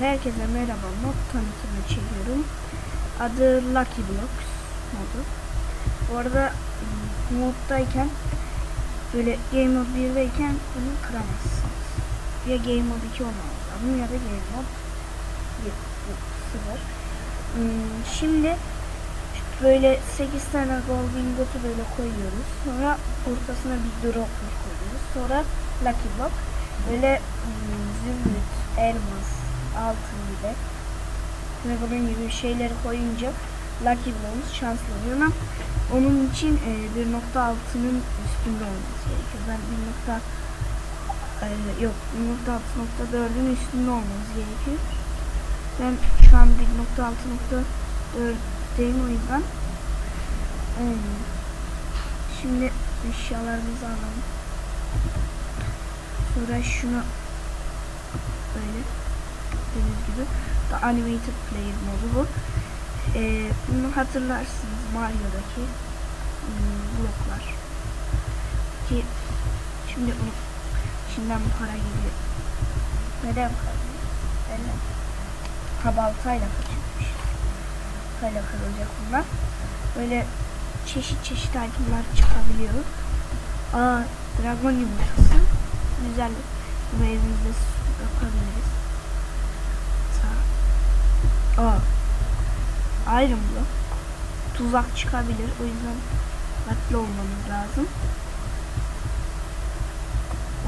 herkese merhaba. Mod tanıtımı çekiyorum. Adı Lucky Blocks modu. Bu arada m, moddayken böyle Game Mode 1'deyken bunu kıramazsınız. Ya Game Mode 2 olmamız lazım ya da Game Mode 1 0. Hmm, Şimdi böyle 8 tane gold ingotu böyle koyuyoruz. Sonra ortasına bir dropper koyuyoruz. Sonra Lucky Block böyle hmm, zümrüt, elmas, altın gibi ve bunun gibi şeyleri koyunca Lucky Block'umuz şanslı oluyor ama onun için e, 1.6'nın üstünde olması gerekiyor. Ben 1. e, yok 1.6.4'ün üstünde olmamız gerekiyor. Ben şu an 1.6.4'teyim o yüzden. Hmm. Şimdi eşyalarımızı alalım. Sonra şunu böyle gördüğünüz gibi The Animated Player modu bu. Ee, bunu hatırlarsınız Mario'daki hmm, bloklar. Ki şimdi bunu içinden para geliyor. Neden para geliyor? Ha baltayla kaçırmış. Baltayla kırılacak bunlar. Böyle çeşit çeşit itemler çıkabiliyor. Aa, dragon yumurtası. Güzel. Bunu evimizde yapabiliriz. Aa. Block. Tuzak çıkabilir. O yüzden dikkatli olmamız lazım.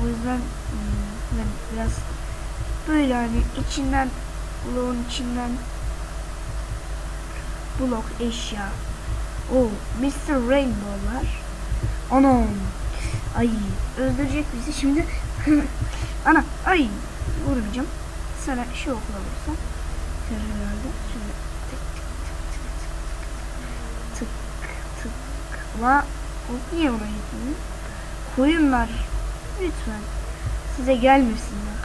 O yüzden hmm, ben biraz böyle hani içinden bloğun içinden blok eşya. O Mr. Rainbow'lar. Anam. Ay öldürecek bizi şimdi. Ana ay vurmayacağım. Sana şu okla vursam. Herhalde. Şöyle tık tık tık tık tık. La ok niye ona gitmiyor? Koyunlar lütfen size gelmesinler.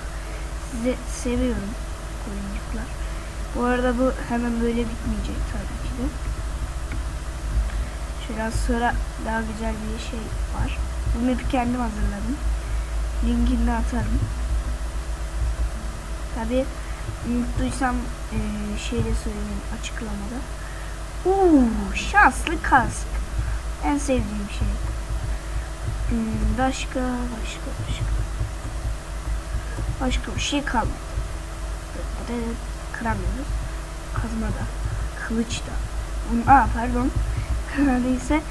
Size seviyorum koyuncuklar. Bu arada bu hemen böyle bitmeyecek tabii ki de. Şöyle sonra daha güzel bir şey var. Bu map'i kendim hazırladım. Linkini de atarım. Tabi unuttuysam e, şeyde söyleyeyim açıklamada. Uuu şanslı kask. En sevdiğim şey. Hmm, başka başka başka. Başka bir şey kalmadı. Kıramıyoruz. Kazma da. Kılıç da. Bunu- Aa pardon. Neyse.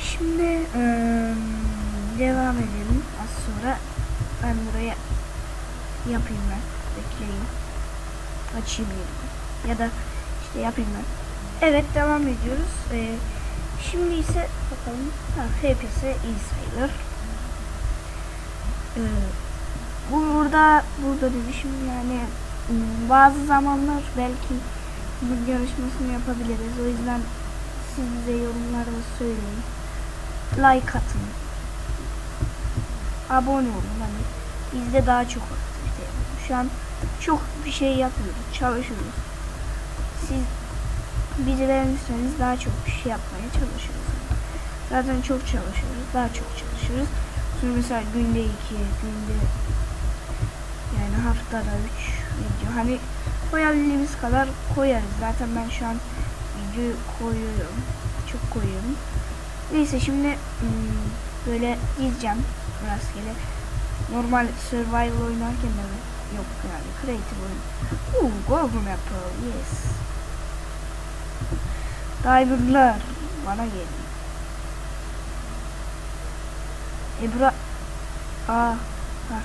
Şimdi eee, devam edelim. Az sonra ben buraya yapayım ben. Bekleyin. Açayım yerimi. Ya da işte yapayım ben. Evet devam ediyoruz. Eee, şimdi ise bakalım. Ha, FPS iyi sayılır. Bu burada burada demişim yani hmm, bazı zamanlar belki bu yarışmasını yapabiliriz. O yüzden siz bize yorumlarda söyleyin. Like atın. Abone olun. Hani bizde daha çok aktivite. Şu an çok bir şey yapmıyoruz. Çalışıyoruz. Siz bizi beğenirseniz daha çok bir şey yapmaya çalışıyoruz. Zaten çok çalışıyoruz. Daha çok çalışıyoruz. Sonra mesela günde iki, günde yani haftada üç video. Hani koyabildiğimiz kadar koyarız. Zaten ben şu an video koyuyorum. Çok koyuyorum. Neyse şimdi hmm, böyle dizeceğim rastgele. Normal survival oynarken de? Yok yani creative oyun. Uuu golden apple yes. Diamondlar bana gelin. Ebra Aa ha.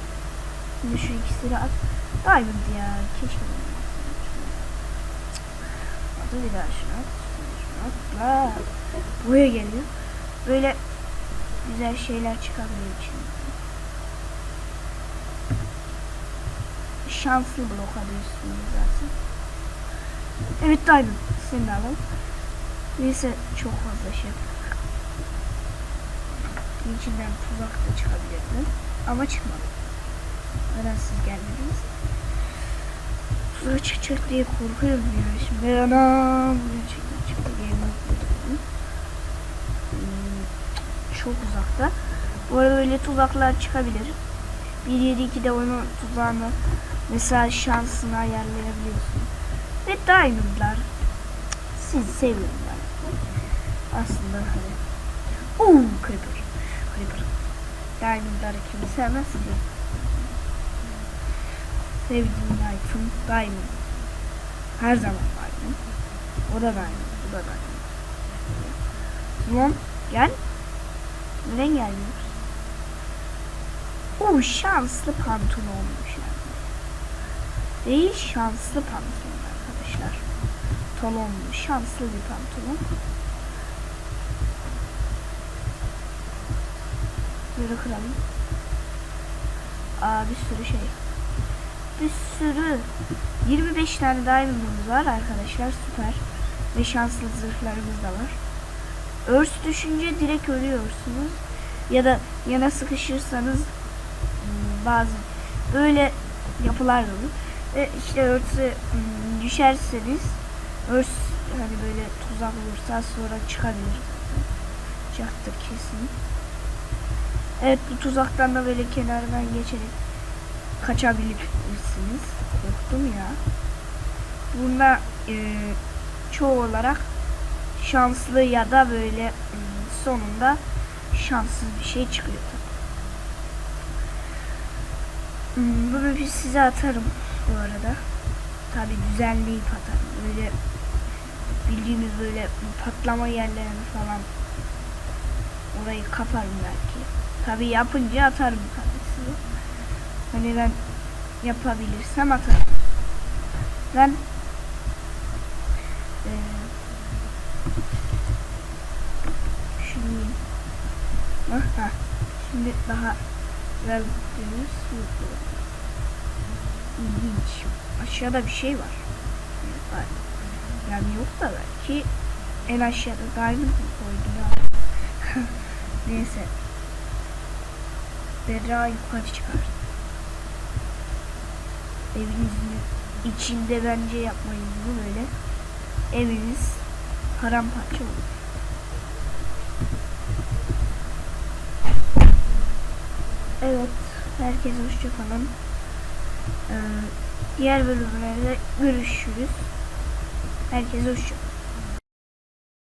Şimdi şu ikisini at. Diamond ya keşke bunu. Hadi bir daha şunu at. Şunu at. Buraya geliyor. Böyle güzel şeyler çıkabiliyor içinde. Şanslı blok adı üstünde zaten. Evet Diamond. Seni de alalım. Neyse çok fazla şey yaptık. İçinden tuzak da çıkabilirdi. Ama çıkmadı. Neden siz gelmediniz? Tuzak çıkacak diye korkuyorum ya. Şimdi anam. Çıktı. Dedim. Hmm, Çok uzakta. Bu arada öyle tuzaklar çıkabilir. 1.7.2'de onun tuzağını Mesela şansını ayarlayabiliyorsun. Ve diamondlar sizi seviyorum ben. Aslında hani. Oo creeper. Creeper. Diamondları kim sevmez ki? Sevdiğim item diamond. Her zaman diamond. O da diamond. Bu da diamond. Tamam. Gel. Neden gelmiyoruz? Oo şanslı pantolonmuş yani. Değil şanslı pantolon arkadaşlar. Tolonlu şanslı bir pantolon. Böyle kıralım. Aa bir sürü şey. Bir sürü. 25 tane diamond'ımız var arkadaşlar süper. Ve şanslı zırhlarımız da var. Örs düşünce direkt ölüyorsunuz. Ya da yana sıkışırsanız hmm, bazı böyle yapılar da olur. Ve işte örtü hmm, düşerseniz örs hani böyle tuzak olursa sonra çıkabilir. Çıkacaktır kesin. Evet bu tuzaktan da böyle kenardan geçerek kaçabilirsiniz. Korktum ya. Bunda e, çoğu olarak şanslı ya da böyle hmm, sonunda şanssız bir şey çıkıyor. Hmm, Bunu bir size atarım bu arada. Tabi düzenleyip atarım. Böyle bildiğimiz böyle patlama yerlerini falan orayı kaparım belki. Tabi yapınca atarım tabi size. Hani ben yapabilirsem atarım. Ben eee Şimdi ah. Şimdi daha verdiğimiz ilginç. Aşağıda bir şey var. Yani yok da belki en aşağıda diamond mı koydu ya? Neyse. Berra yukarı çıkar. Evinizin içinde bence yapmayın bunu böyle. Eviniz paramparça olur. Evet, herkese hoşçakalın. Ee, diğer bölümlerde görüşürüz. Herkese hoşçakalın.